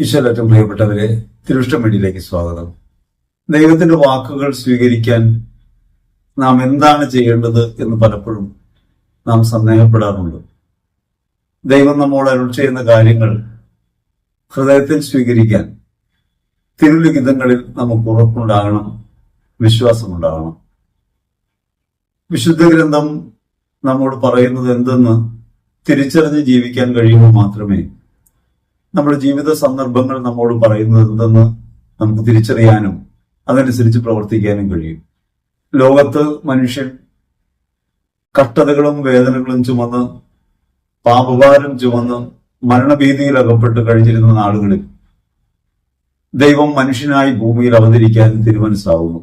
ഈശ്വരറ്റം പ്രിയപ്പെട്ടവരെ വീടിലേക്ക് സ്വാഗതം. ദൈവത്തിന്റെ വാക്കുകൾ സ്വീകരിക്കാൻ നാം എന്താണ് ചെയ്യേണ്ടത് എന്ന് പലപ്പോഴും നാം സന്ദേഹപ്പെടാറുണ്ട്. ദൈവം നമ്മോട് അരുൾ ചെയ്യുന്ന കാര്യങ്ങൾ ഹൃദയത്തിൽ സ്വീകരിക്കാൻ തിരുലിഖിതങ്ങളിൽ നമുക്ക് ഉറപ്പുണ്ടാകണം വിശ്വാസമുണ്ടാകണം. വിശുദ്ധ ഗ്രന്ഥം നമ്മോട് പറയുന്നത് എന്തെന്ന് തിരിച്ചറിഞ്ഞ് ജീവിക്കാൻ കഴിയുമ്പോൾ മാത്രമേ നമ്മുടെ ജീവിത സന്ദർഭങ്ങൾ നമ്മോട് പറയുന്നത് എന്തെന്ന് നമുക്ക് തിരിച്ചറിയാനും അതനുസരിച്ച് പ്രവർത്തിക്കാനും കഴിയും. ലോകത്ത് മനുഷ്യൻ കഷ്ടതകളും വേദനകളും ചുമന്ന് പാപഭാരം ചുമന്ന് മരണഭീതിയിൽ അകപ്പെട്ട് കഴിഞ്ഞിരുന്ന നാളുകളിൽ ദൈവം മനുഷ്യനായി ഭൂമിയിൽ അവതരിക്കാൻ തിരുമനസ്സാവുന്നു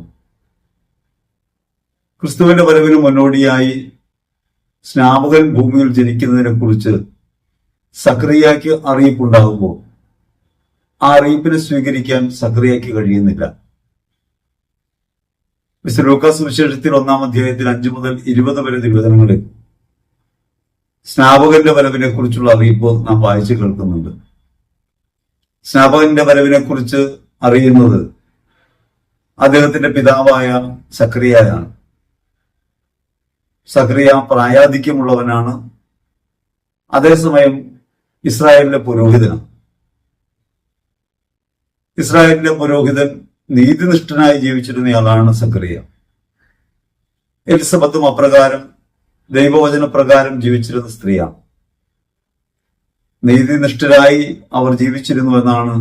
ക്രിസ്തുവിന്റെ വരവിന് മുന്നോടിയായി സ്നാപകൻ ഭൂമിയിൽ ജനിക്കുന്നതിനെ കുറിച്ച് സക്രിയയ്ക്ക് അറിയിപ്പുണ്ടാകുമ്പോൾ ആ അറിയിപ്പിനെ സ്വീകരിക്കാൻ സക്രിയയ്ക്ക് കഴിയുന്നില്ല. മിസ്റ്റർ ലൂക്കാസ് വിശേഷത്തിൽ ഒന്നാം അധ്യായത്തിൽ അഞ്ചു മുതൽ ഇരുപത് വരെ നിവേദനങ്ങളിൽ സ്നാപകന്റെ വരവിനെ കുറിച്ചുള്ള അറിയിപ്പ് നാം വായിച്ചു കേൾക്കുന്നുണ്ട്. സ്നാപകന്റെ വരവിനെ കുറിച്ച് അറിയുന്നത് അദ്ദേഹത്തിന്റെ പിതാവായ സക്രിയയാണ്. സക്രിയ പ്രായാധിക്യമുള്ളവനാണ്. അതേസമയം ഇസ്രായേലിലെ പുരോഹിതനാണ് ഇസ്രായേലിലെ പുരോഹിതൻ നീതിനിഷ്ഠനായി ജീവിച്ചിരുന്നയാളാണ് സക്രിയ എലിസബത്തും അപ്രകാരം ദൈവവചന പ്രകാരം ജീവിച്ചിരുന്ന സ്ത്രീയാണ്. നീതിനിഷ്ഠരായി അവർ ജീവിച്ചിരുന്നു എന്നാണ്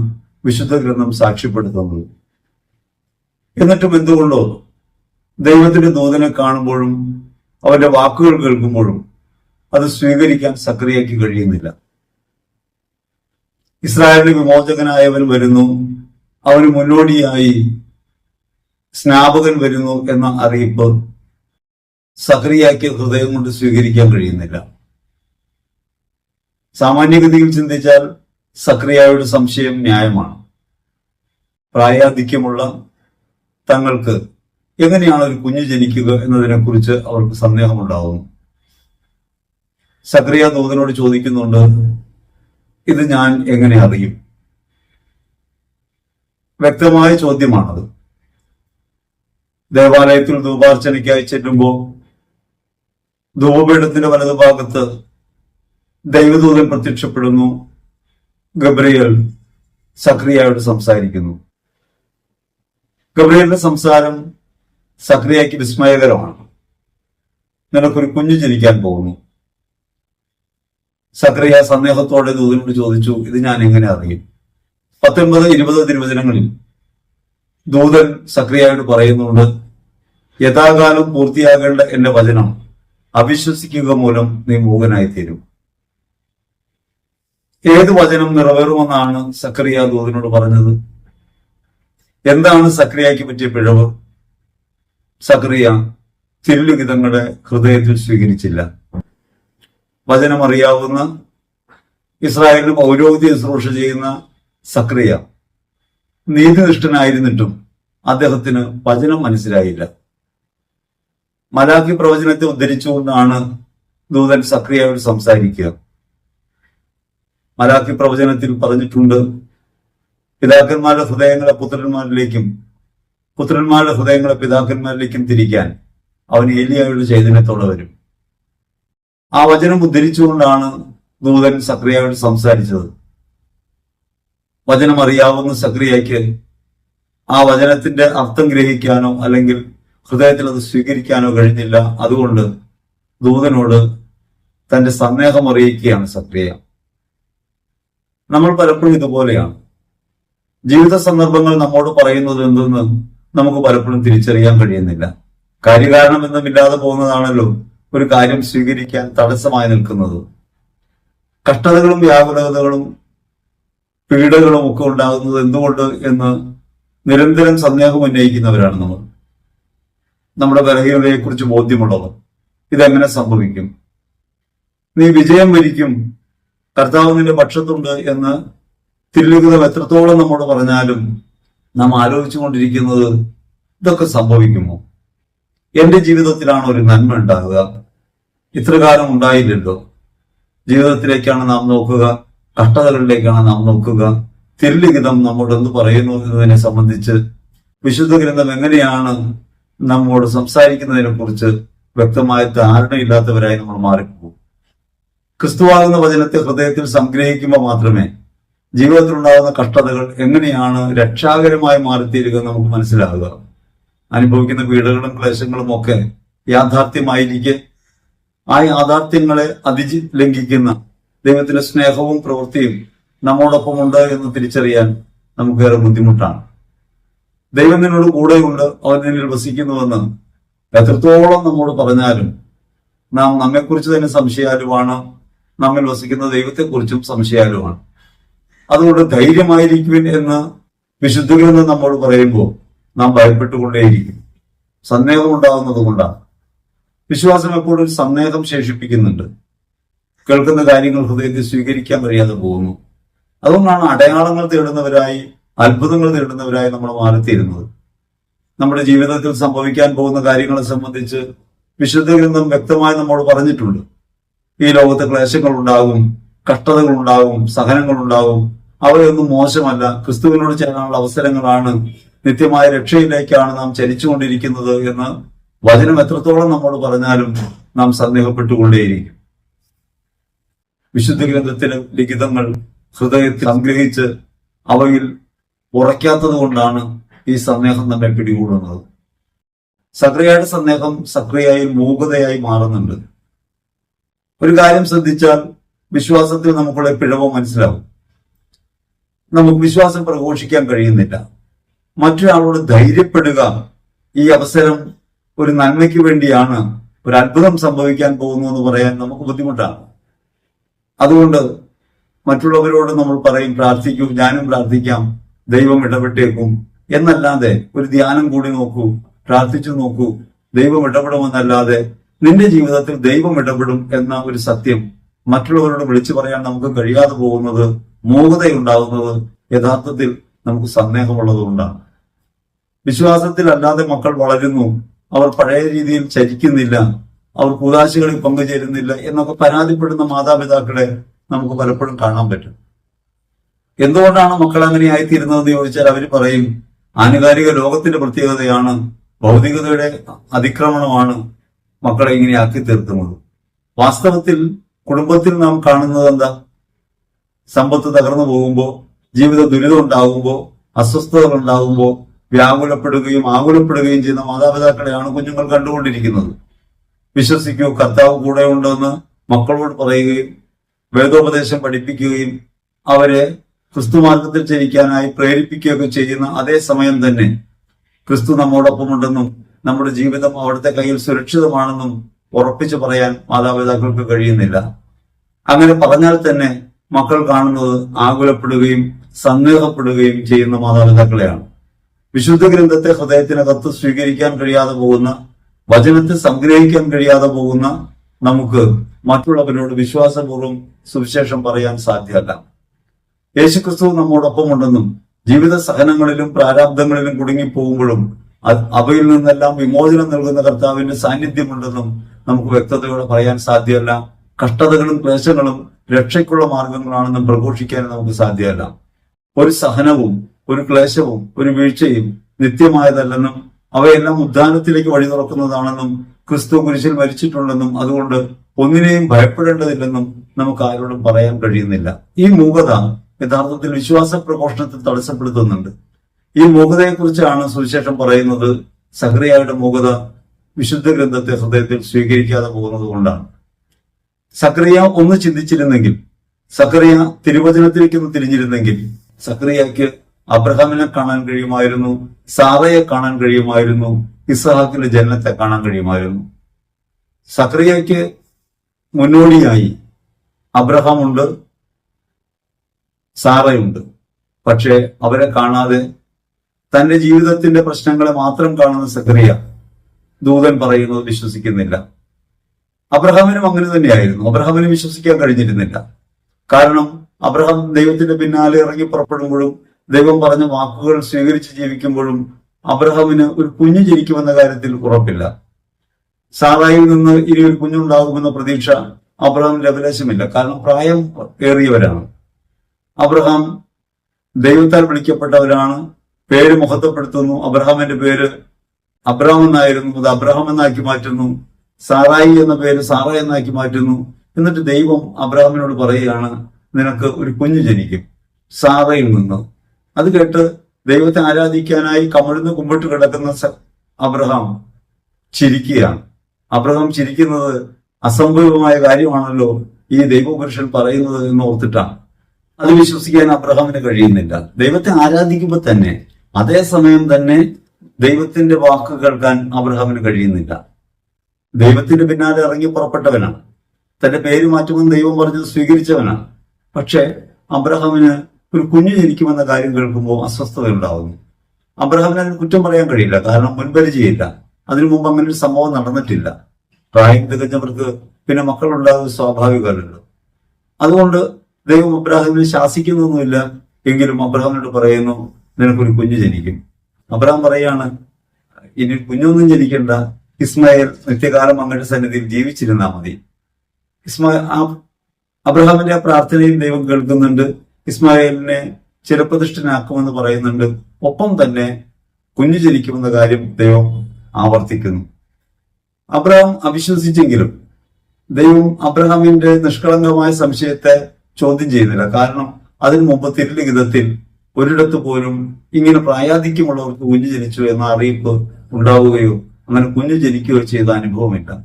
വിശുദ്ധ ഗ്രന്ഥം സാക്ഷ്യപ്പെടുത്തുന്നത്. എന്നിട്ടും എന്തുകൊണ്ടോ ദൈവത്തിന്റെ നൂതനെ കാണുമ്പോഴും അവന്റെ വാക്കുകൾ കേൾക്കുമ്പോഴും അത് സ്വീകരിക്കാൻ സക്രിയയ്ക്ക് കഴിയുന്നില്ല. ഇസ്രായേലിന്റെ വിമോചകനായവൻ വരുന്നു. അവന് മുന്നോടിയായി സ്നാപകൻ വരുന്നു എന്ന അറിയിപ്പ് സഹറിയാക്കിയ ഹൃദയം കൊണ്ട് സ്വീകരിക്കാൻ കഴിയുന്നില്ല. സാമാന്യഗതിയിൽ ചിന്തിച്ചാൽ സക്രിയായുടെ സംശയം ന്യായമാണ്. പ്രായാധിക്യമുള്ള തങ്ങൾക്ക് എങ്ങനെയാണ് ഒരു കുഞ്ഞ് ജനിക്കുക എന്നതിനെക്കുറിച്ച് അവർക്ക് സന്ദേഹമുണ്ടാവുന്നു സക്രിയ ദൂതനോട് ചോദിക്കുന്നുണ്ട് ഇത് ഞാൻ എങ്ങനെ അറിയും? വ്യക്തമായ ചോദ്യമാണത്. ദേവാലയത്തിൽ ധൂപാർച്ചനയ്ക്കായി ചെല്ലുമ്പോൾ ധൂപപീഠത്തിന്റെ വലതുഭാഗത്ത് ദൈവദൂതൻ പ്രത്യക്ഷപ്പെടുന്നു. ഗബ്രിയൽ സക്രിയയോട് സംസാരിക്കുന്നു. ഗബ്രിയലിന്റെ സംസാരം സക്രിയയ്ക്ക് വിസ്മയകരമാണ്. നിനക്കൊരു കുഞ്ഞു ജനിക്കാൻ പോകുന്നു. സക്രിയ സന്ദേഹത്തോടെ ദൂതനോട് ചോദിച്ചു ഇത് ഞാൻ എങ്ങനെ അറിയും? പത്തൊൻപത് ഇരുപത് തിരുവചനങ്ങളിൽ ദൂതൻ സക്രിയയോട് പറയുന്നുണ്ട് യഥാകാലം പൂർത്തിയാകേണ്ട എന്റെ വചനം അവിശ്വസിക്കുക മൂലം നീ മൂകനായി തീരും ഏത് വചനം നിറവേറുമെന്നാണ് സക്രിയ ദൂതനോട് പറഞ്ഞത്? എന്താണ് സക്രിയയ്ക്ക് പറ്റിയ പിഴവ്? സക്രിയ തിരുലിഖിതങ്ങളുടെ ഹൃദയത്തിൽ സ്വീകരിച്ചില്ല. വചനം അറിയാവുന്ന ഇസ്രായേലിന് പൗരോഹിത്യ ശുശ്രൂഷ ചെയ്യുന്ന സക്രിയ നീതിനിഷ്ഠനായിരുന്നിട്ടും അദ്ദേഹത്തിന് വചനം മനസ്സിലായില്ല. മലാഖി പ്രവചനത്തെ ഉദ്ധരിച്ചുകൊണ്ടാണ് ദൂതൻ സക്രിയയോട് സംസാരിക്കുക. മലാഖി പ്രവചനത്തിൽ പറഞ്ഞിട്ടുണ്ട് പിതാക്കന്മാരുടെ ഹൃദയങ്ങളെ പുത്രന്മാരിലേക്കും പുത്രന്മാരുടെ ഹൃദയങ്ങളെ പിതാക്കന്മാരിലേക്കും തിരിക്കാൻ അവൻ ഏലിയായുടെ ചൈതന്യത്തോടെ വരും ആ വചനം ഉദ്ധരിച്ചുകൊണ്ടാണ് ദൂതൻ സക്രിയയോട് സംസാരിച്ചത്. വചനം അറിയാവുന്ന സക്രിയയ്ക്ക് ആ വചനത്തിന്റെ അർത്ഥം ഗ്രഹിക്കാനോ അല്ലെങ്കിൽ ഹൃദയത്തിൽ അത് സ്വീകരിക്കാനോ കഴിഞ്ഞില്ല. അതുകൊണ്ട് ദൂതനോട് തന്റെ സന്ദേഹം അറിയിക്കുകയാണ് സക്രിയ. നമ്മൾ പലപ്പോഴും ഇതുപോലെയാണ്. ജീവിത സന്ദർഭങ്ങൾ നമ്മോട് പറയുന്നത് എന്തെന്ന് നമുക്ക് പലപ്പോഴും തിരിച്ചറിയാൻ കഴിയുന്നില്ല. കാര്യകാരണമെന്നുമില്ലാതെ പോകുന്നതാണല്ലോ ഒരു കാര്യം സ്വീകരിക്കാൻ തടസ്സമായി നിൽക്കുന്നത്. കഷ്ടതകളും വ്യാകുലതകളും പീഡകളും ഒക്കെ ഉണ്ടാകുന്നത് എന്തുകൊണ്ട് എന്ന് നിരന്തരം സന്ദേഹം ഉന്നയിക്കുന്നവരാണ് നമ്മൾ. നമ്മുടെ ബലഹീനതയെ കുറിച്ച് ബോധ്യമുള്ളവർ. ഇതെങ്ങനെ സംഭവിക്കും? നീ വിജയം വരിക്കും. കർത്താവ് നിന്റെ പക്ഷത്തുണ്ട് എന്ന് തിരുലിഖിതം എത്രത്തോളം നമ്മോട് പറഞ്ഞാലും നാം ആലോചിച്ചുകൊണ്ടിരിക്കുന്നത് ഇതൊക്കെ സംഭവിക്കുമോ? എന്റെ ജീവിതത്തിലാണ് ഒരു നന്മ ഉണ്ടാകുക. ഇത്രകാലം ഉണ്ടായില്ലല്ലോ. ജീവിതത്തിലേക്കാണ് നാം നോക്കുക. കഷ്ടതകളിലേക്കാണ് നാം നോക്കുക. തിരുലിഖിതം നമ്മോട് എന്ത് പറയുന്നു എന്നതിനെ സംബന്ധിച്ച് വിശുദ്ധ ഗ്രന്ഥം എങ്ങനെയാണ് നമ്മോട് സംസാരിക്കുന്നതിനെ കുറിച്ച് വ്യക്തമായ ധാരണയില്ലാത്തവരായി നമ്മൾ മാറിപ്പോകും. ക്രിസ്തുവാകുന്ന വചനത്തെ ഹൃദയത്തിൽ സംഗ്രഹിക്കുമ്പോൾ മാത്രമേ ജീവിതത്തിലുണ്ടാകുന്ന കഷ്ടതകൾ എങ്ങനെയാണ് രക്ഷാകരമായി മാറിത്തീരുക നമുക്ക് മനസ്സിലാകുക. അനുഭവിക്കുന്ന പീഡകളും ക്ലേശങ്ങളും ഒക്കെ യാഥാർത്ഥ്യമായിരിക്കെ ആ യാഥാർത്ഥ്യങ്ങളെ അതിജി ലംഘിക്കുന്ന ദൈവത്തിന്റെ സ്നേഹവും പ്രവൃത്തിയും നമ്മോടൊപ്പം ഉണ്ട് എന്ന് തിരിച്ചറിയാൻ നമുക്കേറെ ബുദ്ധിമുട്ടാണ്. ദൈവം നിന്നോട് കൂടെയുണ്ട് അവൻ നിന്നിൽ വസിക്കുന്നുവെന്ന് എത്രത്തോളം നമ്മോട് പറഞ്ഞാലും നാം നമ്മെക്കുറിച്ച് തന്നെ സംശയാലുമാണ് നമ്മിൽ വസിക്കുന്ന ദൈവത്തെക്കുറിച്ചും സംശയാലുമാണ് അതുകൊണ്ട് ധൈര്യമായിരിക്കുവിൻ എന്ന് വിശുദ്ധ ഗ്രന്ഥം നമ്മോട് പറയുമ്പോൾ നാം ഭയപ്പെട്ടുകൊണ്ടേയിരിക്കും. സന്ദേഹം ഉണ്ടാകുന്നത് കൊണ്ടാണ്. വിശ്വാസം എപ്പോഴും സന്ദേഹം ശേഷിപ്പിക്കുന്നുണ്ട്. കേൾക്കുന്ന കാര്യങ്ങൾ ഹൃദയത്തിൽ സ്വീകരിക്കാൻ കഴിയാതെ പോകുന്നു. അതുകൊണ്ടാണ് അടയാളങ്ങൾ തേടുന്നവരായി അത്ഭുതങ്ങൾ തേടുന്നവരായി നമ്മൾ മാറിത്തീരുന്നത്. നമ്മുടെ ജീവിതത്തിൽ സംഭവിക്കാൻ പോകുന്ന കാര്യങ്ങളെ സംബന്ധിച്ച് വിശുദ്ധ ഗ്രന്ഥം വ്യക്തമായി നമ്മോട് പറഞ്ഞിട്ടുണ്ട്. ഈ ലോകത്ത് ക്ലേശങ്ങൾ ഉണ്ടാകും കഷ്ടതകൾ ഉണ്ടാകും സഹനങ്ങൾ ഉണ്ടാകും അവയൊന്നും മോശമല്ല. ക്രിസ്തുവിനോട് ചേരാനുള്ള അവസരങ്ങളാണ് നിത്യമായ രക്ഷയിലേക്കാണ് നാം ചലിച്ചുകൊണ്ടിരിക്കുന്നത് എന്ന് വചനം എത്രത്തോളം നമ്മോട് പറഞ്ഞാലും നാം സന്ദേഹപ്പെട്ടുകൊണ്ടേയിരിക്കും. വിശുദ്ധ ഗ്രന്ഥത്തിലെ ലിഖിതങ്ങൾ ഹൃദയത്തിൽ സംഗ്രഹിച്ച് അവയിൽ ഉറയ്ക്കാത്തത് കൊണ്ടാണ് ഈ സന്ദേഹം നമ്മെ പിടികൂടുന്നത്. സക്രിയയുടെ സന്ദേഹം സക്രിയയായി മൂകതയായി മാറുന്നുണ്ട്. ഒരു കാര്യം ശ്രദ്ധിച്ചാൽ വിശ്വാസത്തിൽ നമുക്കുള്ള പിഴവ് മനസ്സിലാവും. നമുക്ക് വിശ്വാസം പ്രഘോഷിക്കാൻ കഴിയുന്നില്ല. മറ്റൊരാളോട് ധൈര്യപ്പെടുക ഈ അവസരം ഒരു നന്മയ്ക്ക് വേണ്ടിയാണ് ഒരു അത്ഭുതം സംഭവിക്കാൻ പോകുന്നു എന്ന് പറയാൻ നമുക്ക് ബുദ്ധിമുട്ടാണ്. അതുകൊണ്ട് മറ്റുള്ളവരോട് നമ്മൾ പറയും പ്രാർത്ഥിക്കും ഞാനും പ്രാർത്ഥിക്കാം ദൈവം ഇടപെട്ടേക്കും. എന്നല്ലാതെ ഒരു ധ്യാനം കൂടി നോക്കൂ പ്രാർത്ഥിച്ചു നോക്കൂ ദൈവം ഇടപെടുമെന്നല്ലാതെ നിന്റെ ജീവിതത്തിൽ ദൈവം ഇടപെടും എന്ന ഒരു സത്യം മറ്റുള്ളവരോട് വിളിച്ചു പറയാൻ നമുക്ക് കഴിയാതെ പോകുന്നത് മൂകതയുണ്ടാകുന്നത് യഥാർത്ഥത്തിൽ നമുക്ക് സന്ദേഹമുള്ളത് കൊണ്ടാണ് വിശ്വാസത്തിൽ അല്ലാതെ മക്കൾ വളരുന്നു അവർ പഴയ രീതിയിൽ ചരിക്കുന്നില്ല അവർ കൂതാശികളിൽ പങ്കുചേരുന്നില്ല എന്നൊക്കെ പരാതിപ്പെടുന്ന മാതാപിതാക്കളെ നമുക്ക് പലപ്പോഴും കാണാൻ പറ്റും. എന്തുകൊണ്ടാണ് മക്കൾ അങ്ങനെ ആയിത്തീരുന്നതെന്ന് ചോദിച്ചാൽ അവർ പറയും ആനുകാലിക ലോകത്തിന്റെ പ്രത്യേകതയാണ് ഭൗതികതയുടെ അതിക്രമണമാണ് മക്കളെ ഇങ്ങനെ ആക്കി തീർക്കുന്നത്. വാസ്തവത്തിൽ കുടുംബത്തിൽ നാം കാണുന്നത് എന്താ? സമ്പത്ത് തകർന്നു പോകുമ്പോൾ ജീവിത ദുരിതം ഉണ്ടാകുമ്പോൾ അസ്വസ്ഥതകൾ ഉണ്ടാകുമ്പോൾ വ്യാകുലപ്പെടുകയും ആകുലപ്പെടുകയും ചെയ്യുന്ന മാതാപിതാക്കളെയാണ് കുഞ്ഞുങ്ങൾ കണ്ടുകൊണ്ടിരിക്കുന്നത്. വിശ്വസിക്കൂ കർത്താവ് കൂടെ ഉണ്ടെന്ന് മക്കളോട് പറയുകയും വേദോപദേശം പഠിപ്പിക്കുകയും അവരെ ക്രിസ്തു ക്രിസ്തുമാർഗത്തിൽ ചരിക്കാനായി പ്രേരിപ്പിക്കുകയൊക്കെ ചെയ്യുന്ന അതേ സമയം തന്നെ ക്രിസ്തു നമ്മോടൊപ്പം ഉണ്ടെന്നും നമ്മുടെ ജീവിതം അവിടുത്തെ കയ്യിൽ സുരക്ഷിതമാണെന്നും ഉറപ്പിച്ചു പറയാൻ മാതാപിതാക്കൾക്ക് കഴിയുന്നില്ല. അങ്ങനെ പറഞ്ഞാൽ തന്നെ മക്കൾ കാണുന്നത് ആകുലപ്പെടുകയും സന്ദേഹപ്പെടുകയും ചെയ്യുന്ന മാതാപിതാക്കളെയാണ്. വിശുദ്ധ ഗ്രന്ഥത്തെ ഹൃദയത്തിനകത്ത് സ്വീകരിക്കാൻ കഴിയാതെ പോകുന്ന വചനത്തെ സംഗ്രഹിക്കാൻ കഴിയാതെ പോകുന്ന നമുക്ക് മറ്റുള്ളവരോട് വിശ്വാസപൂർവം സുവിശേഷം പറയാൻ സാധ്യമല്ല. യേശുക്രിസ്തു നമ്മോടൊപ്പം ഉണ്ടെന്നും ജീവിത സഹനങ്ങളിലും പ്രാരാബ്ദങ്ങളിലും കുടുങ്ങിപ്പോകുമ്പോഴും അവയിൽ നിന്നെല്ലാം വിമോചനം നൽകുന്ന കർത്താവിന്റെ സാന്നിധ്യമുണ്ടെന്നും നമുക്ക് വ്യക്തതയോടെ പറയാൻ സാധ്യമല്ല. കഷ്ടതകളും ക്ലേശങ്ങളും രക്ഷയ്ക്കുള്ള മാർഗങ്ങളാണെന്നും പ്രഘോഷിക്കാൻ നമുക്ക് സാധ്യമല്ല. ഒരു സഹനവും ഒരു ക്ലേശവും ഒരു വീഴ്ചയും നിത്യമായതല്ലെന്നും അവയെല്ലാം ഉദ്ധാനത്തിലേക്ക് വഴി തുറക്കുന്നതാണെന്നും ക്രിസ്തു കുരിശിൽ മരിച്ചിട്ടുണ്ടെന്നും അതുകൊണ്ട് ഒന്നിനെയും ഭയപ്പെടേണ്ടതില്ലെന്നും നമുക്ക് ആരോടും പറയാൻ കഴിയുന്നില്ല. ഈ മൂകത യഥാർത്ഥത്തിൽ വിശ്വാസ പ്രഘോഷണത്തെ തടസ്സപ്പെടുത്തുന്നുണ്ട്. ഈ മൂകതയെക്കുറിച്ചാണ് സുവിശേഷം പറയുന്നത്. സഹ്രിയായുടെ മൂകത വിശുദ്ധ ഗ്രന്ഥത്തെ ഹൃദയത്തിൽ സ്വീകരിക്കാതെ പോകുന്നത് കൊണ്ടാണ്. സക്രിയ ഒന്ന് ചിന്തിച്ചിരുന്നെങ്കിൽ സക്രിയ തിരുവചനത്തിലേക്കൊന്ന് തിരിഞ്ഞിരുന്നെങ്കിൽ സക്രിയയ്ക്ക് അബ്രഹാമിനെ കാണാൻ കഴിയുമായിരുന്നു സാറയെ കാണാൻ കഴിയുമായിരുന്നു ഇസഹാക്കിന്റെ ജനനത്തെ കാണാൻ കഴിയുമായിരുന്നു. സക്രിയയ്ക്ക് മുന്നോടിയായി അബ്രഹാം ഉണ്ട് സാറയുണ്ട്. പക്ഷേ അവരെ കാണാതെ തന്റെ ജീവിതത്തിന്റെ പ്രശ്നങ്ങളെ മാത്രം കാണുന്ന സക്രിയ ദൂതൻ പറയുന്നത് വിശ്വസിക്കുന്നില്ല. അബ്രഹാമിനും അങ്ങനെ തന്നെയായിരുന്നു. അബ്രഹാമിനെ വിശ്വസിക്കാൻ കഴിഞ്ഞിരുന്നില്ല. കാരണം അബ്രഹാം ദൈവത്തിന്റെ പിന്നാലെ ഇറങ്ങി പുറപ്പെടുമ്പോഴും ദൈവം പറഞ്ഞ വാക്കുകൾ സ്വീകരിച്ച് ജീവിക്കുമ്പോഴും അബ്രഹാമിന് ഒരു കുഞ്ഞ് ജനിക്കുമെന്ന കാര്യത്തിൽ ഉറപ്പില്ല. സാറായിൽ നിന്ന് ഇനി ഒരു കുഞ്ഞുണ്ടാകുമെന്ന പ്രതീക്ഷ അബ്രഹാമിന്റെ അഭിലാഷമില്ല കാരണം പ്രായം ഏറിയവരാണ്. അബ്രഹാം ദൈവത്താൽ വിളിക്കപ്പെട്ടവരാണ്. പേര് മുഖത്തപ്പെടുത്തുന്നു അബ്രഹാമിന്റെ പേര് അബ്രഹാം എന്നായിരുന്നു. അത് അബ്രഹാം എന്നാക്കി മാറ്റുന്നു. സാറായി എന്ന പേര് സാറ എന്നാക്കി മാറ്റുന്നു. എന്നിട്ട് ദൈവം അബ്രഹാമിനോട് പറയുകയാണ് നിനക്ക് ഒരു കുഞ്ഞു ജനിക്കും. സാറയിൽ നിന്ന്. അത് കേട്ട് ദൈവത്തെ ആരാധിക്കാനായി കമിഴ്ന്ന് കുമ്പിട്ട് കിടക്കുന്ന അബ്രഹാം ചിരിക്കുകയാണ്. അബ്രഹാം ചിരിക്കുന്നത് അസംഭവമായ കാര്യമാണല്ലോ ഈ ദൈവപുരുഷൻ പറയുന്നത് എന്ന് ഓർത്തിട്ടാണ്. അത് വിശ്വസിക്കാൻ അബ്രഹാമിന് കഴിയുന്നില്ല. ദൈവത്തെ ആരാധിക്കുമ്പോൾ തന്നെ അതേസമയം തന്നെ ദൈവത്തിന്റെ വാക്ക് കേൾക്കാൻ അബ്രഹാമിന് കഴിയുന്നില്ല. ദൈവത്തിന്റെ പിന്നാലെ ഇറങ്ങി പുറപ്പെട്ടവനാണ്. തന്റെ പേര് മാറ്റുമെന്ന് ദൈവം പറഞ്ഞത് സ്വീകരിച്ചവനാണ്. പക്ഷെ അബ്രഹാമിന് ഒരു കുഞ്ഞു ജനിക്കുമെന്ന കാര്യം കേൾക്കുമ്പോൾ അസ്വസ്ഥത ഉണ്ടാകുന്നു അബ്രഹാമിന് അതിന് കുറ്റം പറയാൻ കഴിയില്ല. കാരണം മുൻപരിചയമില്ല. അതിനു മുമ്പ് അങ്ങനെ ഒരു സംഭവം നടന്നിട്ടില്ല. പ്രായം തികഞ്ഞവർക്ക് പിന്നെ മക്കളുണ്ടാകുന്നത് സ്വാഭാവികമല്ലല്ലോ അതുകൊണ്ട് ദൈവം അബ്രാഹിമിനെ ശാസിക്കുന്നൊന്നുമില്ല. എങ്കിലും അബ്രഹാമിനോട് പറയുന്നു നിനക്കൊരു കുഞ്ഞ് ജനിക്കും. അബ്രഹാം പറയാണ് ഇനി കുഞ്ഞൊന്നും ജനിക്കണ്ട. ഇസ്മായേൽ നിത്യകാലം അങ്ങയുടെ സന്നിധിയിൽ ജീവിച്ചിരുന്നാൽ മതി. ഇസ്മായിൽ ആ അബ്രഹാമിന്റെ ആ പ്രാർത്ഥനയും ദൈവം കേൾക്കുന്നുണ്ട്. ഇസ്മായേലിനെ ചിരപ്രതിഷ്ഠനാക്കുമെന്ന് പറയുന്നുണ്ട്. ഒപ്പം തന്നെ കുഞ്ഞു ജനിക്കുമെന്ന കാര്യം ദൈവം ആവർത്തിക്കുന്നു. അബ്രഹാം അവിശ്വസിച്ചെങ്കിലും ദൈവം അബ്രഹാമിന്റെ നിഷ്കളങ്കമായ സംശയത്തെ ചോദ്യം ചെയ്യുന്നില്ല. കാരണം അതിനു മുമ്പ് തിരുലിഖിതത്തിൽ ഒരിടത്ത് പോലും ഇങ്ങനെ പ്രായാധിക്യമുള്ളവർക്ക് കുഞ്ഞു ജനിച്ചു എന്ന അറിയിപ്പ് ഉണ്ടാവുകയോ അങ്ങനെ കുഞ്ഞു ജനിക്കുകയോ ചെയ്ത അനുഭവമില്ല.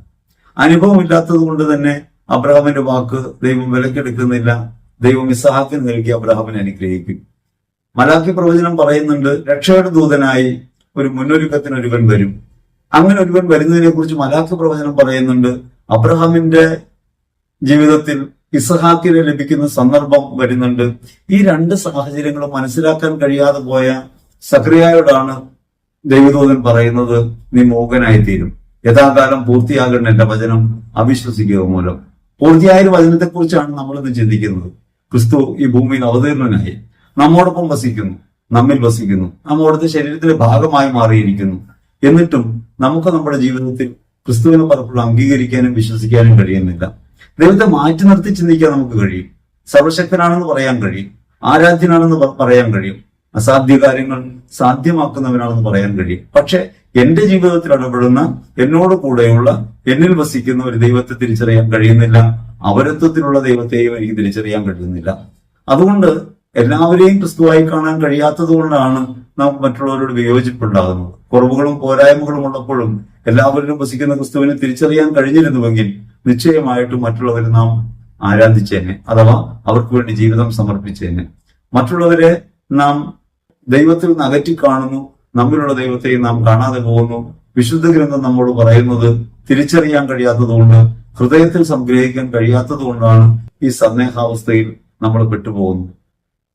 അനുഭവമില്ലാത്തത് കൊണ്ട് തന്നെ അബ്രഹാമിന്റെ വാക്ക് ദൈവം വിലക്കെടുക്കുന്നില്ല. ദൈവം ഇസഹാക്കിന് നൽകി അബ്രഹാമിനെ അനുഗ്രഹിക്കും. മലാഖി പ്രവചനം പറയുന്നുണ്ട് രക്ഷയുടെ ദൂതനായി ഒരു മുന്നൊരുക്കത്തിന് ഒരുവൻ വരും. അങ്ങനെ ഒരുവൻ വരുന്നതിനെ കുറിച്ച് മലാഖി പ്രവചനം പറയുന്നുണ്ട് അബ്രഹാമിന്റെ ജീവിതത്തിൽ ഇസഹാക്കിന് ലഭിക്കുന്ന സന്ദർഭം വരുന്നുണ്ട്. ഈ രണ്ട് സാഹചര്യങ്ങളും മനസ്സിലാക്കാൻ കഴിയാതെ പോയ സക്രിയായോടാണ് ദൈവദൂതൻ പറയുന്നത് നീ മോഹനായിത്തീരും യഥാകാലം പൂർത്തിയാകേണ്ട എന്റെ വചനം അവിശ്വസിക്കുക മൂലം. പൂർത്തിയായ വചനത്തെക്കുറിച്ചാണ് നമ്മൾ ഇന്ന് ചിന്തിക്കുന്നത്. ക്രിസ്തു ഈ ഭൂമിയിൽ അവതീർണനായി നമ്മോടൊപ്പം വസിക്കുന്നു നമ്മിൽ വസിക്കുന്നു നമ്മോടത്തെ ശരീരത്തിന്റെ ഭാഗമായി മാറിയിരിക്കുന്നു. എന്നിട്ടും നമുക്ക് നമ്മുടെ ജീവിതത്തിൽ ക്രിസ്തുവിനെ പലപ്പോഴും അംഗീകരിക്കാനും വിശ്വസിക്കാനും കഴിയുന്നില്ല. ദൈവത്തെ മാറ്റി നിർത്തി ചിന്തിക്കാൻ നമുക്ക് കഴിയും. സർവശക്തനാണെന്ന് പറയാൻ കഴിയും. ആരാധ്യനാണെന്ന് പറയാൻ കഴിയും. അസാധ്യ കാര്യങ്ങൾ സാധ്യമാക്കുന്നവനാണെന്ന് പറയാൻ കഴിയും. പക്ഷെ എന്റെ ജീവിതത്തിൽ ഇടപെടുന്ന എന്നോട് കൂടെയുള്ള എന്നിൽ വസിക്കുന്ന ഒരു ദൈവത്തെ തിരിച്ചറിയാൻ കഴിയുന്നില്ല. അവരത്വത്തിലുള്ള ദൈവത്തെയും എനിക്ക് തിരിച്ചറിയാൻ കഴിയുന്നില്ല. അതുകൊണ്ട് എല്ലാവരെയും ക്രിസ്തുവായി കാണാൻ കഴിയാത്തത് കൊണ്ടാണ് നാം മറ്റുള്ളവരോട് വിയോജിപ്പുണ്ടാകുന്നത്. കുറവുകളും പോരായ്മകളും ഉള്ളപ്പോഴും എല്ലാവരിലും വസിക്കുന്ന ക്രിസ്തുവിനെ തിരിച്ചറിയാൻ കഴിഞ്ഞിരുന്നുവെങ്കിൽ നിശ്ചയമായിട്ടും മറ്റുള്ളവരെ നാം ആരാധിച്ചേനെ അഥവാ അവർക്ക് വേണ്ടി ജീവിതം സമർപ്പിച്ചേനെ. മറ്റുള്ളവരെ നാം ദൈവത്തിൽ നിന്ന് അകറ്റി കാണുന്നു നമ്മിലുള്ള ദൈവത്തെ നാം കാണാതെ പോകുന്നു. വിശുദ്ധ ഗ്രന്ഥം നമ്മോട് പറയുന്നത് തിരിച്ചറിയാൻ കഴിയാത്തതുകൊണ്ട് ഹൃദയത്തിൽ സംഗ്രഹിക്കാൻ കഴിയാത്തതുകൊണ്ടാണ് ഈ സന്ദേഹാവസ്ഥയിൽ നമ്മൾ പെട്ടുപോകുന്നത്.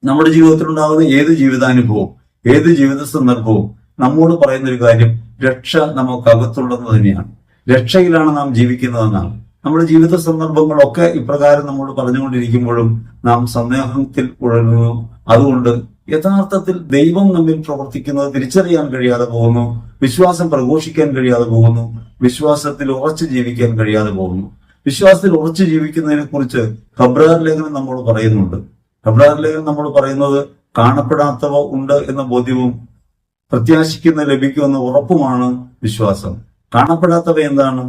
നമ്മുടെ ജീവിതത്തിലുണ്ടാകുന്ന ഏത് ജീവിതാനുഭവവും ഏത് ജീവിത സന്ദർഭവും നമ്മോട് പറയുന്ന ഒരു കാര്യം രക്ഷ നമുക്കകത്തുള്ളത് തന്നെയാണ്. രക്ഷയിലാണ് നാം ജീവിക്കുന്നതെന്നാണ്. നമ്മുടെ ജീവിത സന്ദർഭങ്ങളൊക്കെ ഇപ്രകാരം നമ്മോട് പറഞ്ഞുകൊണ്ടിരിക്കുമ്പോഴും നാം സന്ദേഹത്തിൽ ഉഴലുന്നു അതുകൊണ്ട് യഥാർത്ഥത്തിൽ ദൈവം നമ്മിൽ പ്രവർത്തിക്കുന്നത് തിരിച്ചറിയാൻ കഴിയാതെ പോകുന്നു വിശ്വാസം പ്രഘോഷിക്കാൻ കഴിയാതെ പോകുന്നു വിശ്വാസത്തിൽ ഉറച്ചു ജീവിക്കാൻ കഴിയാതെ പോകുന്നു. വിശ്വാസത്തിൽ ഉറച്ചു ജീവിക്കുന്നതിനെ കുറിച്ച് ഹബ്രാർ ലേഖനം നമ്മോട് പറയുന്നുണ്ട്. ഹബ്രാർ ലേഖനം നമ്മൾ പറയുന്നത് കാണപ്പെടാത്തവ ഉണ്ട് എന്ന ബോധ്യവും പ്രത്യാശിക്കുന്ന ലഭിക്കുമെന്ന ഉറപ്പുമാണ് വിശ്വാസം. കാണപ്പെടാത്തവ എന്താണ്?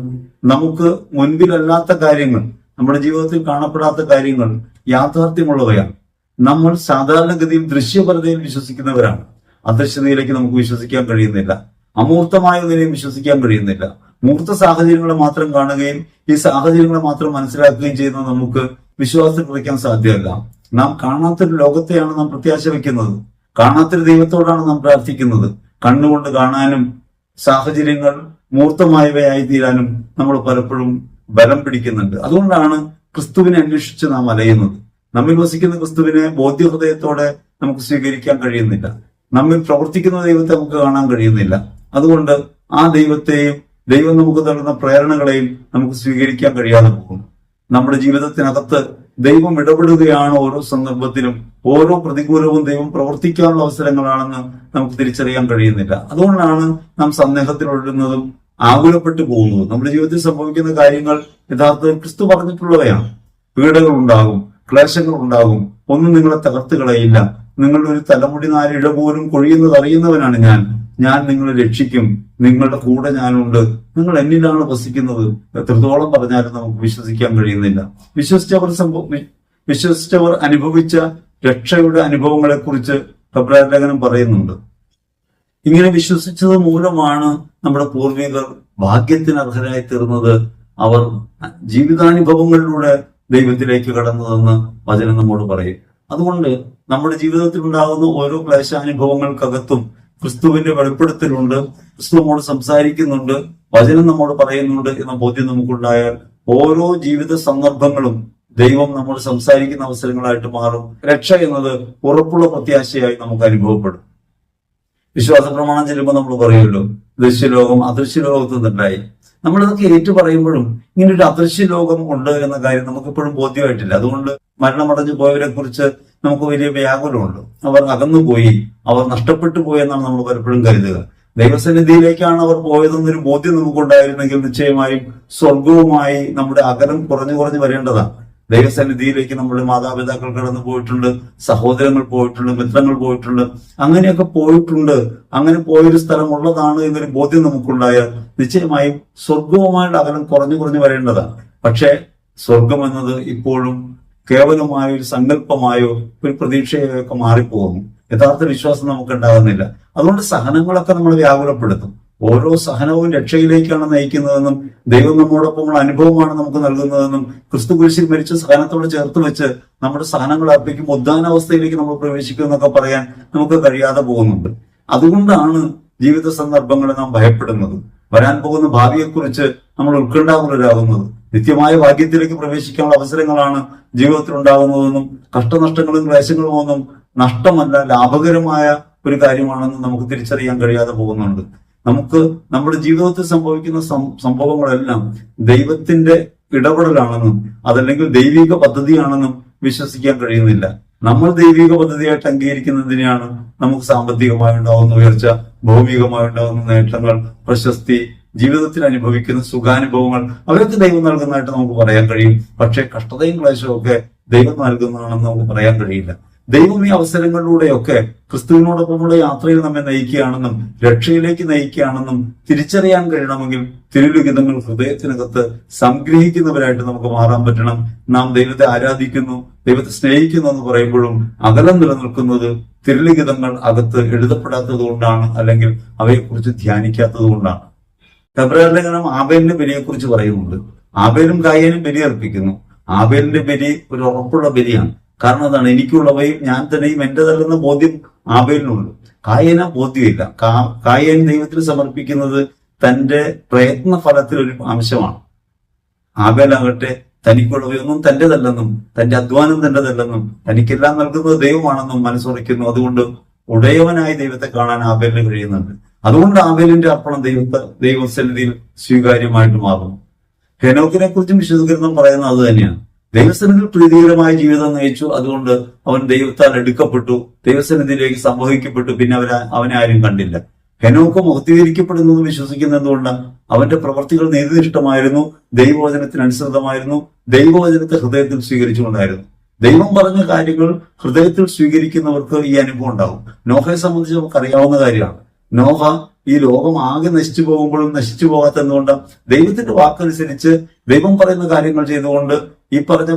നമുക്ക് മുൻപിലല്ലാത്ത കാര്യങ്ങൾ നമ്മുടെ ജീവിതത്തിൽ കാണപ്പെടാത്ത കാര്യങ്ങൾ യാഥാർത്ഥ്യമുള്ളവയാണ്. നമ്മൾ സാധാരണഗതിയിൽ ദൃശ്യപരതയിൽ വിശ്വസിക്കുന്നവരാണ്. അദൃശ്യതയിലേക്ക് നമുക്ക് വിശ്വസിക്കാൻ കഴിയുന്നില്ല. അമൂർത്തമായ ഒന്നിനെയും വിശ്വസിക്കാൻ കഴിയുന്നില്ല. മൂർത്ത സാഹചര്യങ്ങളെ മാത്രം കാണുകയും ഈ സാഹചര്യങ്ങളെ മാത്രം മനസ്സിലാക്കുകയും ചെയ്യുന്ന നമുക്ക് വിശ്വാസം കുറയ്ക്കാൻ സാധ്യമല്ല. നാം കാണാത്തൊരു ലോകത്തെയാണ് നാം പ്രത്യാശ വെക്കുന്നത് കാണാത്തൊരു ദൈവത്തോടാണ് നാം പ്രാർത്ഥിക്കുന്നത്. കണ്ണുകൊണ്ട് കാണാനും സാഹചര്യങ്ങൾ മൂർത്തമായവയായി തീരാനും നമ്മൾ പലപ്പോഴും ബലം പിടിക്കുന്നുണ്ട്. അതുകൊണ്ടാണ് ക്രിസ്തുവിനെ അന്വേഷിച്ച് നാം അലയുന്നത്. നമ്മിൽ വസിക്കുന്ന ക്രിസ്തുവിനെ ബോധ്യഹൃദയത്തോടെ നമുക്ക് സ്വീകരിക്കാൻ കഴിയുന്നില്ല. നമ്മിൽ പ്രവർത്തിക്കുന്ന ദൈവത്തെ നമുക്ക് കാണാൻ കഴിയുന്നില്ല. അതുകൊണ്ട് ആ ദൈവത്തെയും ദൈവം നമുക്ക് തരുന്ന പ്രേരണകളെയും നമുക്ക് സ്വീകരിക്കാൻ കഴിയാതെ പോകും നമ്മുടെ ജീവിതത്തിനകത്ത് ദൈവം ഇടപെടുകയാണ് ഓരോ സന്ദർഭത്തിലും ഓരോ പ്രതികൂലവും ദൈവം പ്രവർത്തിക്കാനുള്ള അവസരങ്ങളാണെന്ന് നമുക്ക് തിരിച്ചറിയാൻ കഴിയുന്നില്ല. അതുകൊണ്ടാണ് നാം സന്ദേഹത്തിൽ ഒഴുകുന്നതും ആകുലപ്പെട്ടു പോകുന്നതും. നമ്മുടെ ജീവിതത്തിൽ സംഭവിക്കുന്ന കാര്യങ്ങൾ യഥാർത്ഥത്തിൽ ക്രിസ്തു പറഞ്ഞിട്ടുള്ളവയാണ്. പീഡകൾ ഉണ്ടാകും. ക്ലേശങ്ങൾ ഉണ്ടാകും ഒന്നും നിങ്ങളെ തകർത്ത് കളയില്ല. നിങ്ങളുടെ ഒരു തലമുടി നാലിഴ പോലും കൊഴിയുന്നത് അറിയുന്നവനാണ് ഞാൻ. ഞാൻ നിങ്ങളെ രക്ഷിക്കും. നിങ്ങളുടെ കൂടെ ഞാനുണ്ട്. നിങ്ങൾ എന്നിലാണ് വസിക്കുന്നത്. എത്രത്തോളം പറഞ്ഞാലും നമുക്ക് വിശ്വസിക്കാൻ കഴിയുന്നില്ല. വിശ്വസിച്ചവർ സംഭവം വിശ്വസിച്ചവർ അനുഭവിച്ച രക്ഷയുടെ അനുഭവങ്ങളെ കുറിച്ച് ലേഖനം പറയുന്നുണ്ട്. ഇങ്ങനെ വിശ്വസിച്ചത് മൂലമാണ് നമ്മുടെ പൂർവികർ ഭാഗ്യത്തിന് അർഹരായി തീർന്നത് അവർ ജീവിതാനുഭവങ്ങളിലൂടെ ദൈവത്തിലേക്ക് കടന്നു തന്ന് വചനം നമ്മോട് പറയും. അതുകൊണ്ട് നമ്മുടെ ജീവിതത്തിൽ ഉണ്ടാകുന്ന ഓരോ ക്ലേശാനുഭവങ്ങൾക്കകത്തും ക്രിസ്തുവിന്റെ വെളിപ്പെടുത്തലുണ്ട് ക്രിസ്തു നമ്മോട് സംസാരിക്കുന്നുണ്ട് വചനം നമ്മോട് പറയുന്നുണ്ട് എന്ന ബോധ്യം നമുക്കുണ്ടായാൽ ഓരോ ജീവിത സന്ദർഭങ്ങളും ദൈവം നമ്മോട് സംസാരിക്കുന്ന അവസരങ്ങളായിട്ട് മാറും. രക്ഷ എന്നത് ഉറപ്പുള്ള പ്രത്യാശയായി നമുക്ക് അനുഭവപ്പെടും. വിശ്വാസ പ്രമാണം ചെല്ലുമ്പോൾ നമ്മൾ പറയുമല്ലോ ദൃശ്യലോകം അദൃശ്യ ലോകത്ത് നിന്നുണ്ടായി. നമ്മളിതൊക്കെ ഏറ്റു പറയുമ്പോഴും ഇങ്ങനെ ഒരു അദൃശ്യ ലോകം ഉണ്ട് എന്ന കാര്യം നമുക്ക് ഇപ്പോഴും ബോധ്യമായിട്ടില്ല. അതുകൊണ്ട് മരണമടഞ്ഞു പോയവരെ കുറിച്ച് നമുക്ക് വലിയ വ്യാകുലമുണ്ട്. അവർ അകന്നുപോയി അവർ നഷ്ടപ്പെട്ടു പോയി എന്നാണ് നമ്മൾ പലപ്പോഴും കരുതുക. ദൈവസന്നിധിയിലേക്കാണ് അവർ പോയതെന്നൊരു ബോധ്യം നമുക്കുണ്ടായിരുന്നെങ്കിൽ നിശ്ചയമായും സ്വർഗവുമായി നമ്മുടെ അകലം കുറഞ്ഞു കുറഞ്ഞു വരേണ്ടതാണ്. ദൈവസന്നിധിയിലേക്ക് നമ്മുടെ മാതാപിതാക്കൾ കടന്നു പോയിട്ടുണ്ട് സഹോദരങ്ങൾ പോയിട്ടുണ്ട് മിത്രങ്ങൾ പോയിട്ടുണ്ട്. അങ്ങനെയൊക്കെ പോയിട്ടുണ്ട്. അങ്ങനെ പോയൊരു സ്ഥലം ഉള്ളതാണ് എന്നൊരു ബോധ്യം നമുക്കുണ്ടായാൽ നിശ്ചയമായും സ്വർഗവുമായുള്ള അകലം കുറഞ്ഞു കുറഞ്ഞു വരേണ്ടതാണ്. പക്ഷേ സ്വർഗം എന്നത് ഇപ്പോഴും കേവലമായ ഒരു സങ്കല്പമായോ ഒരു പ്രതീക്ഷയോ ഒക്കെ മാറിപ്പോകുന്നു. യഥാർത്ഥ വിശ്വാസം നമുക്ക് ഉണ്ടാകുന്നില്ല അതുകൊണ്ട് സഹനങ്ങളൊക്കെ നമ്മൾ വ്യാകുലപ്പെടുത്തും. ഓരോ സഹനവും രക്ഷയിലേക്കാണ് നയിക്കുന്നതെന്നും ദൈവം നമ്മോടൊപ്പമുള്ള അനുഭവമാണ് നമുക്ക് നൽകുന്നതെന്നും ക്രിസ്തു കുരിശിൽ മരിച്ച സഹനത്തോട് ചേർത്ത് വെച്ച് നമ്മുടെ സഹനങ്ങൾ അർപ്പിക്കും ഉദ്ധാനാവസ്ഥയിലേക്ക് നമ്മൾ പ്രവേശിക്കും എന്നൊക്കെ പറയാൻ നമുക്ക് കഴിയാതെ പോകുന്നുണ്ട്. അതുകൊണ്ടാണ് ജീവിത സന്ദർഭങ്ങളെ നാം ഭയപ്പെടുന്നത്. വരാൻ പോകുന്ന ഭാവിയെക്കുറിച്ച് നമ്മൾ ഉത്കണ്ഠാകുലരാകുന്നത്. നിത്യമായ ഭാഗ്യത്തിലേക്ക് പ്രവേശിക്കാനുള്ള അവസരങ്ങളാണ് ജീവിതത്തിൽ ഉണ്ടാകുന്നതെന്നും കഷ്ടനഷ്ടങ്ങളും ക്ലേശങ്ങളും ഒന്നും നഷ്ടമല്ല ലാഭകരമായ ഒരു കാര്യമാണെന്ന് നമുക്ക് തിരിച്ചറിയാൻ കഴിയാതെ പോകുന്നുണ്ട്. നമുക്ക് നമ്മുടെ ജീവിതത്തിൽ സംഭവിക്കുന്ന സംഭവങ്ങളെല്ലാം ദൈവത്തിന്റെ ഇടപെടലാണെന്നും അതല്ലെങ്കിൽ ദൈവിക പദ്ധതിയാണെന്നും വിശ്വസിക്കാൻ കഴിയുന്നില്ല. നമ്മൾ ദൈവിക പദ്ധതിയായിട്ട് അംഗീകരിക്കുന്നതിനെയാണ് നമുക്ക് സാമ്പത്തികമായി ഉണ്ടാകുന്ന ഉയർച്ച ഭൗമികമായി ഉണ്ടാകുന്ന നേട്ടങ്ങൾ പ്രശസ്തി ജീവിതത്തിൽ അനുഭവിക്കുന്ന സുഖാനുഭവങ്ങൾ അവരൊക്കെ ദൈവം നൽകുന്നതായിട്ട് നമുക്ക് പറയാൻ കഴിയും. പക്ഷേ കഷ്ടതയും ക്ലേശവും ഒക്കെ ദൈവം നൽകുന്നതാണെന്ന് നമുക്ക് പറയാൻ കഴിയില്ല. ദൈവം ഈ അവസരങ്ങളിലൂടെയൊക്കെ ക്രിസ്തുവിനോടൊപ്പമുള്ള യാത്രയിൽ നമ്മെ നയിക്കുകയാണെന്നും രക്ഷയിലേക്ക് നയിക്കുകയാണെന്നും തിരിച്ചറിയാൻ കഴിയണമെങ്കിൽ തിരുലിഖിതങ്ങൾ ഹൃദയത്തിനകത്ത് സംഗ്രഹിക്കുന്നവരായിട്ട് നമുക്ക് മാറാൻ പറ്റണം. നാം ദൈവത്തെ ആരാധിക്കുന്നു ദൈവത്തെ സ്നേഹിക്കുന്നു എന്ന് പറയുമ്പോഴും അകലം നിലനിൽക്കുന്നത് തിരുലിഖിതങ്ങൾ അകത്ത് എഴുതപ്പെടാത്തത് കൊണ്ടാണ് അല്ലെങ്കിൽ അവയെക്കുറിച്ച് ധ്യാനിക്കാത്തത് കൊണ്ടാണ്. ഫെബ്രുവരി ആബേലിന്റെ ബലിയെക്കുറിച്ച് പറയുന്നുണ്ട്. ആബേലും കായേനും ബലി അർപ്പിക്കുന്നു. ആബേലിന്റെ ബലി ഒരു ഉറപ്പുള്ള ബലിയാണ്. കാരണം അതാണ് എനിക്കുള്ളവയും ഞാൻ തന്നെയും എന്റേതല്ലെന്ന ബോധ്യം ആബേലിനുണ്ട് കായന ബോധ്യമില്ല. കായൻ ദൈവത്തിന് സമർപ്പിക്കുന്നത് തന്റെ പ്രയത്ന ഫലത്തിൽ ഒരു അംശമാണ് ആബേലാകട്ടെ തനിക്കുള്ളവയൊന്നും തന്റേതല്ലെന്നും തന്റെ അധ്വാനം തന്റേതല്ലെന്നും തനിക്കെല്ലാം നൽകുന്നത് ദൈവമാണെന്നും മനസ്സുറയ്ക്കുന്നു. അതുകൊണ്ട് ഉടയവനായി ദൈവത്തെ കാണാൻ ആബേലിന് കഴിയുന്നുണ്ട്. അതുകൊണ്ട് ആബേലിന്റെ അർപ്പണം ദൈവത്തെ ദൈവസന്നിധിയിൽ സ്വീകാര്യമായിട്ട് മാറുന്നു. ഹെനോക്കിനെ കുറിച്ചും വിശുദ്ധീകരണം പറയുന്നത് അത് തന്നെയാണ്. ദൈവസന്നിധിയിൽ പ്രീതികരമായ ജീവിതം നയിച്ചു. അതുകൊണ്ട് അവൻ ദൈവത്താൽ എടുക്കപ്പെട്ടു. ദൈവസന്നിധിയിലേക്ക് സംവഹിക്കപ്പെട്ടു. പിന്നെ അവരെ അവനെ ആരും കണ്ടില്ല. ഹെനോക്ക് മുക്തീകരിക്കപ്പെടുന്നത് വിശ്വസിക്കുന്ന എന്തുകൊണ്ട് അവന്റെ പ്രവർത്തികൾ ദൈവവചനത്തിന് അനുസൃതമായിരുന്നു ദൈവവചനത്തെ ഹൃദയത്തിൽ സ്വീകരിച്ചുകൊണ്ടായിരുന്നു. ദൈവം പറഞ്ഞ കാര്യങ്ങൾ ഹൃദയത്തിൽ സ്വീകരിക്കുന്നവർക്ക് ഈ അനുഭവം ഉണ്ടാവും നോഹയെ സംബന്ധിച്ച് നമുക്ക് അറിയാവുന്ന കാര്യമാണ്. നോഹ ഈ ലോകം ആകെ നശിച്ചു പോകുമ്പോഴും നശിച്ചു പോകാത്ത എന്തുകൊണ്ട് ദൈവത്തിന്റെ വാക്കനുസരിച്ച് ദൈവം പറയുന്ന കാര്യങ്ങൾ ചെയ്തുകൊണ്ട് ഈ പറഞ്ഞ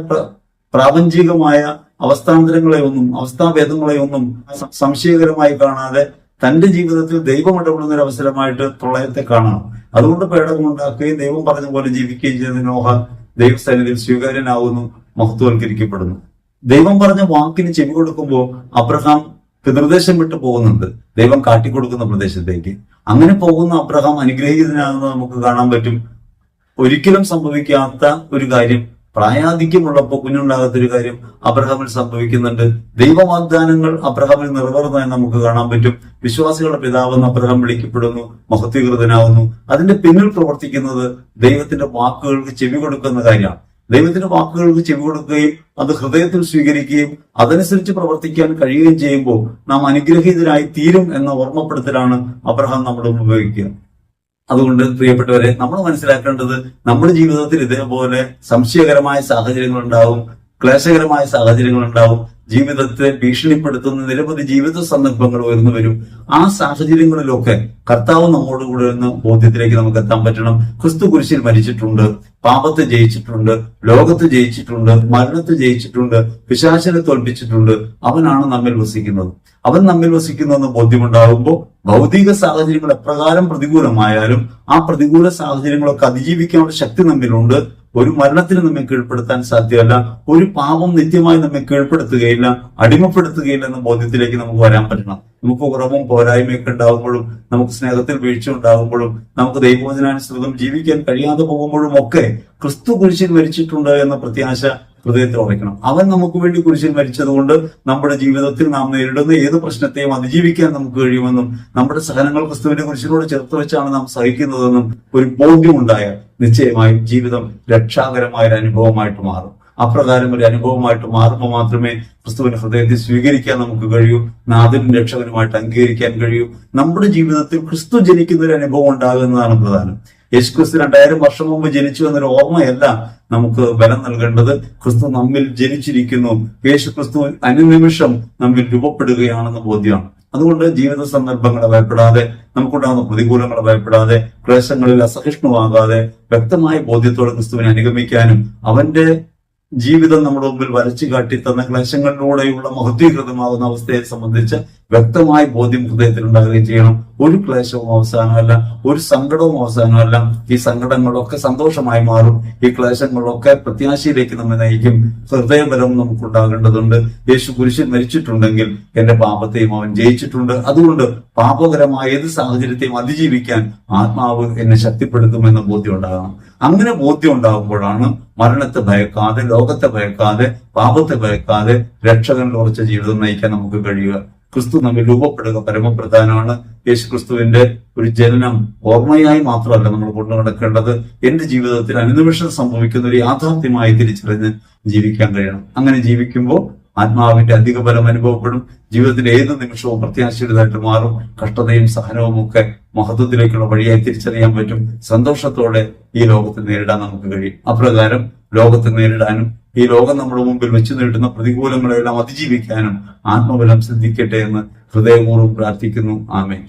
പ്രാപഞ്ചികമായ അവസ്ഥാന്തരങ്ങളെ ഒന്നും സംശയകരമായി കാണാതെ തന്റെ ജീവിതത്തിൽ ദൈവം ഇടപെടുന്ന ഒരു അവസരമായിട്ട് പ്രളയത്തെ കാണണം. അതുകൊണ്ട് പേടകമുണ്ടാക്കുകയും ദൈവം പറഞ്ഞ പോലെ ജീവിക്കുകയും ചെയ്യുന്ന നോഹ ദൈവസന്നിധിയിൽ സ്വീകാര്യനാവുന്നു മഹത്വവൽക്കരിക്കപ്പെടുന്നു. ദൈവം പറഞ്ഞ വാക്കിന് ചെവി കൊടുക്കുമ്പോൾ അബ്രഹാം പിതൃദേശം വിട്ടു പോകുന്നുണ്ട്. ദൈവം കാട്ടിക്കൊടുക്കുന്ന പ്രദേശത്തേക്ക്. അങ്ങനെ പോകുന്ന അബ്രഹാം അനുഗ്രഹീതനാകുന്നത് നമുക്ക് കാണാൻ പറ്റും. ഒരിക്കലും സംഭവിക്കാത്ത ഒരു കാര്യം പ്രായാധിക്യമുള്ളപ്പോൾ കുഞ്ഞുണ്ടാകാത്തൊരു കാര്യം അബ്രഹാമിൽ സംഭവിക്കുന്നുണ്ട്. ദൈവവാഗ്ദാനങ്ങൾ അബ്രഹാമിൽ നിറവേറുന്നതായി നമുക്ക് കാണാൻ പറ്റും. വിശ്വാസികളുടെ പിതാവെന്ന് അബ്രഹാം വിളിക്കപ്പെടുന്നു മഹത്വീകൃതനാവുന്നു അതിന്റെ പിന്നിൽ പ്രവർത്തിക്കുന്നത് ദൈവത്തിന്റെ വാക്കുകൾക്ക് ചെവി കൊടുക്കുന്ന കാര്യമാണ്. ദൈവത്തിന്റെ വാക്കുകൾക്ക് ചെവി കൊടുക്കുകയും അത് ഹൃദയത്തിൽ സ്വീകരിക്കുകയും അതനുസരിച്ച് പ്രവർത്തിക്കാൻ കഴിയുകയും ചെയ്യുമ്പോൾ നാം അനുഗ്രഹീതരായി തീരും എന്ന ഓർമ്മപ്പെടുത്തലാണ് അബ്രഹാം നമ്മുടെ ഉപയോഗിക്കുക. അതുകൊണ്ട് പ്രിയപ്പെട്ടവരെ നമ്മൾ മനസ്സിലാക്കേണ്ടത് നമ്മുടെ ജീവിതത്തിൽ ഇതേപോലെ സംശയകരമായ സാഹചര്യങ്ങൾ ഉണ്ടാവും ക്ലേശകരമായ സാഹചര്യങ്ങൾ ഉണ്ടാവും ജീവിതത്തെ ഭീഷണിപ്പെടുത്തുന്ന നിരവധി ജീവിത സന്ദർഭങ്ങൾ ഉയർന്നു വരും. ആ സാഹചര്യങ്ങളിലൊക്കെ കർത്താവ് നമ്മോട് കൂടെ എന്ന ബോധ്യത്തിലേക്ക് നമുക്ക് എത്താൻ പറ്റണം. ക്രിസ്തു കുരിശിൽ മരിച്ചിട്ടുണ്ട്. പാപത്തെ ജയിച്ചിട്ടുണ്ട് ലോകത്ത് ജയിച്ചിട്ടുണ്ട് മരണത്തെ ജയിച്ചിട്ടുണ്ട് പിശാചനെ തോൽപ്പിച്ചിട്ടുണ്ട്. അവനാണ് നമ്മിൽ വസിക്കുന്നത്. അവൻ നമ്മിൽ വസിക്കുന്നതെന്ന് ബോധ്യമുണ്ടാകുമ്പോൾ ഭൗതിക സാഹചര്യങ്ങൾ എപ്രകാരം പ്രതികൂലമായാലും ആ പ്രതികൂല സാഹചര്യങ്ങളൊക്കെ അതിജീവിക്കാനുള്ള ശക്തി നമ്മിലുണ്ട്. ഒരു മരണത്തിന് നമ്മെ കീഴ്പ്പെടുത്താൻ സാധ്യമല്ല. ഒരു പാപം നിത്യമായി നമ്മെ കീഴ്പ്പെടുത്തുകയില്ല അടിമപ്പെടുത്തുകയില്ല എന്ന ബോധ്യത്തിലേക്ക് നമുക്ക് വരാൻ പറ്റണം. നമുക്ക് കുറവും പോരായ്മയൊക്കെ ഉണ്ടാകുമ്പോഴും നമുക്ക് സ്നേഹത്തിൽ വീഴ്ച ഉണ്ടാകുമ്പോഴും നമുക്ക് ദൈവവചനാനുസൃതം ജീവിക്കാൻ കഴിയാതെ പോകുമ്പോഴും ഒക്കെ ക്രിസ്തു കുരിശിൽ മരിച്ചിട്ടുണ്ട് എന്ന പ്രത്യാശ ഹൃദയത്തിൽ ഉറയ്ക്കണം. അവൻ നമുക്ക് വേണ്ടി കുരിശിൽ മരിച്ചതുകൊണ്ട് നമ്മുടെ ജീവിതത്തിൽ നാം നേരിടുന്ന ഏത് പ്രശ്നത്തെയും അതിജീവിക്കാൻ നമുക്ക് കഴിയുമെന്നും നമ്മുടെ സഹനങ്ങൾ ക്രിസ്തുവിന്റെ കുരിശിനോട് ചേർത്ത് വെച്ചാണ് നാം സഹിക്കുന്നതെന്നും ഒരു ബോധ്യമുണ്ടായാൽ നിശ്ചയമായും ജീവിതം രക്ഷാകരമായ ഒരു അനുഭവമായിട്ട് മാറും. അപ്രകാരം ഒരു അനുഭവമായിട്ട് മാറുമ്പോൾ മാത്രമേ ക്രിസ്തുവിന്റെ ഹൃദയത്തിൽ സ്വീകരിക്കാൻ നമുക്ക് കഴിയൂ നാഥനും രക്ഷകനുമായിട്ട് അംഗീകരിക്കാൻ കഴിയൂ. നമ്മുടെ ജീവിതത്തിൽ ക്രിസ്തു ജനിക്കുന്ന ഒരു അനുഭവം ഉണ്ടാകുന്നതാണ് പ്രധാനം. യേശു ക്രിസ്തു രണ്ടായിരം വർഷം മുമ്പ് ജനിച്ചു എന്നൊരു ഓർമ്മയല്ല നമുക്ക് ബലം നൽകേണ്ടത്. ക്രിസ്തു നമ്മിൽ ജനിച്ചിരിക്കുന്നു. യേശു ക്രിസ്തു അനുനിമിഷം നമ്മിൽ രൂപപ്പെടുകയാണെന്ന ബോധ്യമാണ്. അതുകൊണ്ട് ജീവിത സന്ദർഭങ്ങളെ ഭയപ്പെടാതെ നമുക്കുണ്ടാകുന്ന പ്രതികൂലങ്ങളെ ഭയപ്പെടാതെ ക്ലേശങ്ങളിൽ അസഹിഷ്ണുവാകാതെ വ്യക്തമായ ബോധ്യത്തോടെ ക്രിസ്തുവിനെ അനുഗമിക്കാനും അവന്റെ ജീവിതം നമ്മുടെ മുമ്പിൽ വരച്ചു കാട്ടി തന്ന ക്ലേശങ്ങളിലൂടെയുള്ള മഹത്വീകൃതമാകുന്ന അവസ്ഥയെ സംബന്ധിച്ച് വ്യക്തമായ ബോധ്യം ഹൃദയത്തിൽ ഉണ്ടാകുകയും ചെയ്യണം. ഒരു ക്ലേശവും അവസാനമല്ല ഒരു സങ്കടവും അവസാനമല്ല. ഈ സങ്കടങ്ങളൊക്കെ സന്തോഷമായി മാറും. ഈ ക്ലേശങ്ങളൊക്കെ പ്രത്യാശയിലേക്ക് നമ്മെ നയിക്കും. ഹൃദയബലം നമുക്കുണ്ടാകേണ്ടതുണ്ട്. യേശു പുരുഷൻ മരിച്ചിട്ടുണ്ടെങ്കിൽ എന്റെ പാപത്തെയും അവൻ ജയിച്ചിട്ടുണ്ട്. അതുകൊണ്ട് പാപകരമായ ഏത് സാഹചര്യത്തെയും അതിജീവിക്കാൻ ആത്മാവ് എന്നെ ശക്തിപ്പെടുത്തുമെന്ന ബോധ്യം ഉണ്ടാകണം. അങ്ങനെ ബോധ്യം ഉണ്ടാകുമ്പോഴാണ് മരണത്തെ ഭയക്കാതെ ലോകത്തെ ഭയക്കാതെ പാപത്തെ ഭയക്കാതെ രക്ഷകനിൽ ഉറച്ച ജീവിതം നയിക്കാൻ നമുക്ക് കഴിയുക. ക്രിസ്തു നമ്മിൽ രൂപപ്പെടുക പരമപ്രധാനമാണ്. യേശു ക്രിസ്തുവിന്റെ ഒരു ജനനം ഓർമ്മയായി മാത്രമല്ല നമ്മൾ കൊണ്ടു നടക്കേണ്ടത്. എന്റെ ജീവിതത്തിൽ അനുനിമിഷം സംഭവിക്കുന്ന ഒരു യാഥാർത്ഥ്യമായി തിരിച്ചറിഞ്ഞ് ജീവിക്കാൻ കഴിയണം. അങ്ങനെ ജീവിക്കുമ്പോൾ ആത്മാവിന്റെ അധിക ബലം അനുഭവപ്പെടും. ജീവിതത്തിന്റെ ഏത് നിമിഷവും പ്രത്യാശയുടേതായിട്ട് മാറും. കഷ്ടതയും സഹനവും ഒക്കെ മഹത്വത്തിലേക്കുള്ള വഴിയായി തിരിച്ചറിയാൻ പറ്റും. സന്തോഷത്തോടെ ഈ ലോകത്തെ നേരിടാൻ നമുക്ക് കഴിയും. അപ്രകാരം ലോകത്തെ നേരിടാനും ഈ ലോകം നമ്മുടെ മുമ്പിൽ വെച്ചു നീട്ടുന്ന പ്രതികൂലങ്ങളെല്ലാം അതിജീവിക്കാനും ആത്മബലം സിദ്ധിക്കട്ടെ എന്ന് ഹൃദയപൂർവം പ്രാർത്ഥിക്കുന്നു. ആമേൻ.